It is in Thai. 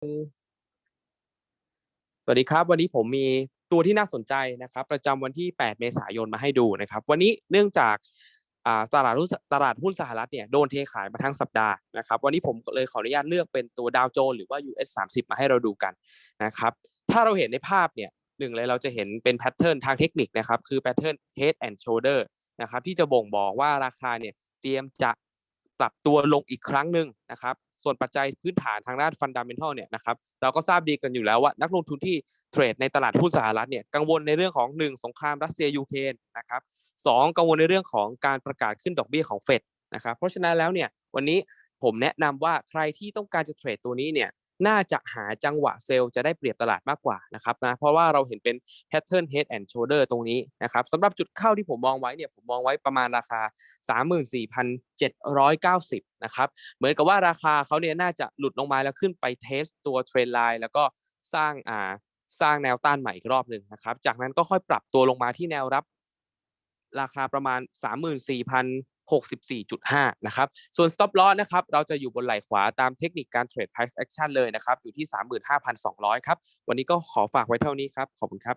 สวัสดีครับ วันนี้ผมมีตัวที่น่าสนใจนะครับ ประจำวันที่ 8 เมษายนมาให้ดูนะครับ วันนี้เนื่องจากตลาดหุ้นตลาดหุ้นสหรัฐเนี่ยโดนเทขายมาทั้งสัปดาห์นะครับ วันนี้ผมเลยขออนุญาตเลือกเป็นตัวดาวโจนส์หรือว่า US 30 มาให้เราดูกันนะครับ ถ้าเราเห็นในภาพเนี่ยหนึ่งเลยเราจะเห็นเป็นแพทเทิร์นทางเทคนิคนะครับ คือแพทเทิร์น head and shoulder นะครับที่จะบ่งบอกว่าราคาเนี่ยเตรียมจะ ปรับตัวลงอีกครั้งหนึ่งนะครับ ส่วนปัจจัยพื้นฐานทางด้านฟันดัมเ n นทัลเนี่ยนะครับเราก็ทราบดีกันอยู่แล้วว่า นักลงทุนที่เทรดในตลาดหุ้นสหรัฐเนี่ยกังวลในเรื่องของ 1 สงครามรัสเซียยูเครนนะครับสองกังวลในเรื่องของการประกาศขึ้นดอกเบี้ยของเฟดนะครับเพราะฉะนั้นแล้วเนี่ยวันนี้ผมแนะนำว่าใครที่ต้องการจะเทรดตัวนี้เนี่ย น่าจะหาจังหวะเซลล์จะได้เปรียบตลาดมากกว่านะครับนะเพราะว่าเราเห็นเป็น pattern head and shoulder ตรงนี้นะครับสำหรับจุดเข้าที่ผมมองไว้เนี่ยผมมองไว้ประมาณราคา 34,790นะครับเหมือนกับว่าราคาเขาเนี่ยน่าจะหลุดลงมาแล้วขึ้นไปเทสตัวเทรนไลน์แล้วก็สร้างอ่าสร้างแนวต้านใหม่อีกรอบหนึ่งนะครับจากนั้นก็ค่อยปรับตัวลงมาที่แนวรับราคาประมาณ 64.5 นะครับ ส่วน stop loss นะครับ เราจะอยู่บนไหล่ขวาตามเทคนิคการเทรด price action เลยนะครับ อยู่ที่ 35,200 ครับ วันนี้ก็ขอฝากไว้เท่านี้ครับ ขอบคุณครับ